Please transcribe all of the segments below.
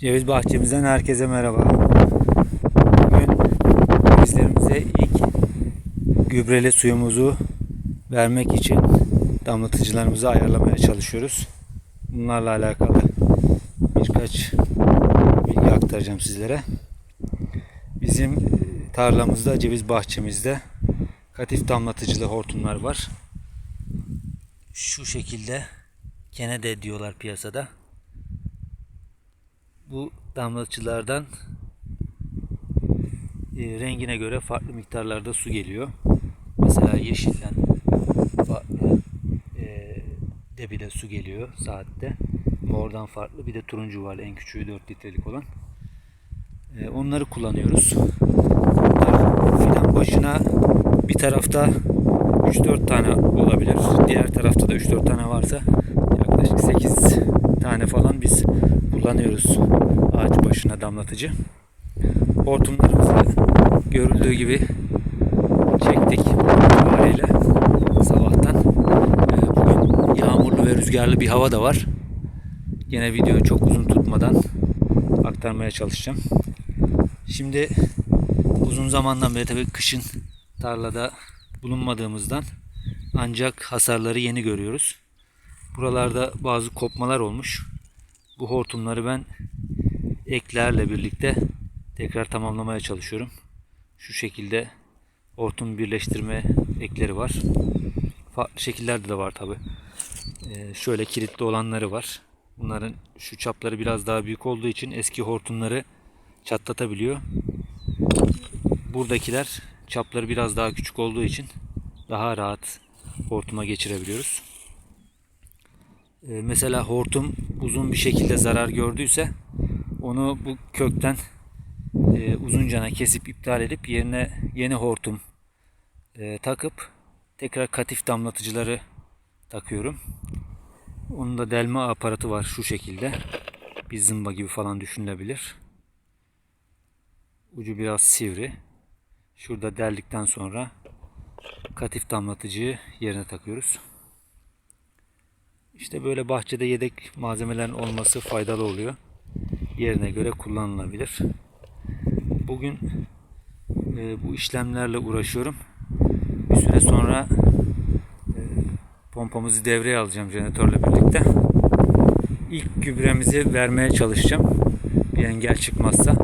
Ceviz bahçemizden herkese merhaba. Bugün cevizlerimize ilk gübreli suyumuzu vermek için damlatıcılarımızı ayarlamaya çalışıyoruz. Bunlarla alakalı birkaç bilgi aktaracağım sizlere. Bizim e, tarlamızda, ceviz bahçemizde katif damlatıcılı hortumlar var. Şu şekilde kene de diyorlar piyasada. Bu damlatıcılardan e, rengine göre farklı miktarlarda su geliyor. Mesela yeşilden farklı e, de bile su geliyor saatte. Mordan farklı bir de turuncu var en küçüğü 4 litrelik olan. E, onları kullanıyoruz. Fidan başına bir tarafta 3-4 tane olabilir. Diğer tarafta da 3-4 tane varsa yaklaşık 8 tane falan biz kullanıyoruz ağaç başına damlatıcı. Hortumlarımızı görüldüğü gibi çektik itibariyle sabahtan. Ee, Bugün yağmurlu ve rüzgarlı bir hava da var. Yine videoyu çok uzun tutmadan aktarmaya çalışacağım. Şimdi uzun zamandan beri tabii kışın tarlada bulunmadığımızdan ancak hasarları yeni görüyoruz. Buralarda bazı kopmalar olmuş. Bu hortumları ben eklerle birlikte tekrar tamamlamaya çalışıyorum. Şu şekilde hortum birleştirme ekleri var. Farklı şekillerde de var tabi. şöyle kilitli olanları var. Bunların şu çapları biraz daha büyük olduğu için eski hortumları çatlatabiliyor. Buradakiler çapları biraz daha küçük olduğu için daha rahat hortuma geçirebiliyoruz. Ee, mesela hortum uzun bir şekilde zarar gördüyse onu bu kökten e, uzuncana kesip iptal edip yerine yeni hortum e, takıp tekrar katif damlatıcıları takıyorum. Onun da delme aparatı var şu şekilde. Bir zımba gibi falan düşünülebilir. Ucu biraz sivri. Şurada deldikten sonra katif damlatıcıyı yerine takıyoruz. İşte böyle bahçede yedek malzemelerin olması faydalı oluyor. Yerine göre kullanılabilir. Bugün e, bu işlemlerle uğraşıyorum. Bir süre sonra e, pompamızı devreye alacağım jeneratörle birlikte. İlk gübremizi vermeye çalışacağım. Bir engel çıkmazsa.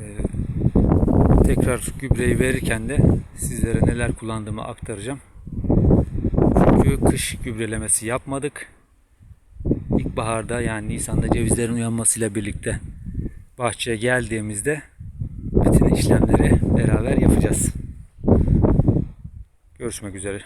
E, tekrar gübreyi verirken de sizlere neler kullandığımı aktaracağım. Çünkü kış gübrelemesi yapmadık. İlkbaharda yani Nisan'da cevizlerin uyanmasıyla birlikte bahçeye geldiğimizde bütün işlemleri beraber yapacağız. Görüşmek üzere.